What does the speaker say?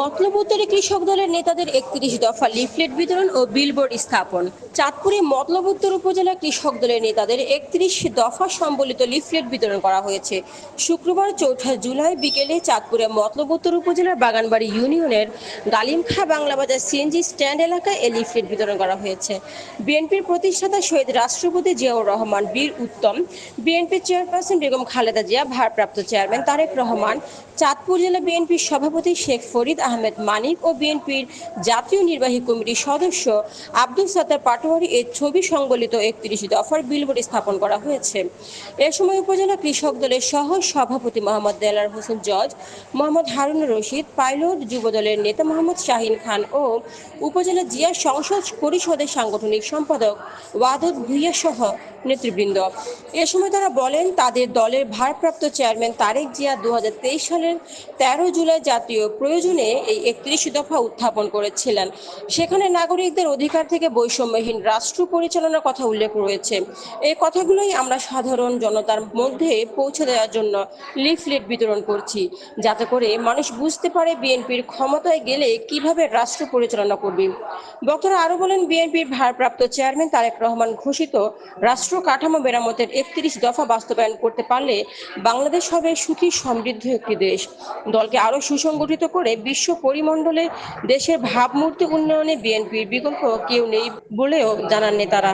মতলব উত্তরে কৃষক দলের নেতাদের একত্রিশ দফা লিফলেট বিতরণ ও বিলবোর্ড স্থাপন। চাঁদপুরে মতলব উত্তর উপজেলা কৃষক দলের নেতাদের একত্রিশ দফা সম্বলিত লিফলেট বিতরণ করা হয়েছে। শুক্রবার চৌঠা জুলাই বিকেলে চাঁদপুরে মতলব উত্তর উপজেলার বাগানবাড়ি ইউনিয়নের গালিমখা বাংলাবাজার সিএনজি স্ট্যান্ড এলাকায় এই লিফলেট বিতরণ করা হয়েছে। বিএনপির প্রতিষ্ঠাতা শহীদ রাষ্ট্রপতি জিয়াউর রহমান, বীর উত্তম বিএনপি চেয়ারপারসন বেগম খালেদা জিয়া, ভারপ্রাপ্ত চেয়ারম্যান তারেক রহমান, চাঁদপুর জেলা বিএনপির সভাপতি শেখ ফরিদ আহমেদ মানিক ও বিএনপির জাতীয় নির্বাহী কমিটির সদস্য আব্দুল সাত্তার পাটোয়ারি এর ছবি সংবলিত একত্রিশ দফার বিলবোর্ড স্থাপন করা হয়েছে। এ সময় উপজেলা কৃষক দলের সহ সভাপতি মোহাম্মদ দেলার হোসেন জজ, মোহাম্মদ হারুন রশিদ, পাইলট যুব দলের নেতা মোহাম্মদ শাহিন খান ও উপজেলা জিয়া সংসদ পরিষদের সাংগঠনিক সম্পাদক ওয়াদুদ ভুইয়া সহ নেতৃবৃন্দ। এ সময় তারা বলেন, তাদের দলের ভারপ্রাপ্ত চেয়ারম্যান তারেক জিয়া দু সালের তেরো জুলাই জাতীয় প্রয়োজনে এই একত্রিশ দফা উত্থাপন করেছিলেন। সেখানে নাগরিকদের অধিকার থেকে বৈষম্যহীন রাষ্ট্র পরিচালনার কথা উল্লেখ রয়েছে। এই কথাগুলোই আমরা সাধারণ জনতার মধ্যে পৌঁছে দেওয়ার জন্য লিফলেট বিতরণ করছি, যাতে করে মানুষ বুঝতে পারে বিএনপির ক্ষমতায় গেলে কীভাবে রাষ্ট্র পরিচালনা করবে। বক্তারা আরও বলেন, বিএনপির ভারপ্রাপ্ত চেয়ারম্যান তারেক রহমান ঘোষিত রাষ্ট্র কাঠামো মেরামতের একত্রিশ দফা বাস্তবায়ন করতে পারলে বাংলাদেশ হবে সুখী সমৃদ্ধ একটি দেশ। দলকে আরও সুসংগঠিত করে বিশ্ব পরিমণ্ডলে দেশের ভাবমূর্তি উন্নয়নে বিএনপির বিকল্প কেউ নেই বলেও জানান নেতারা।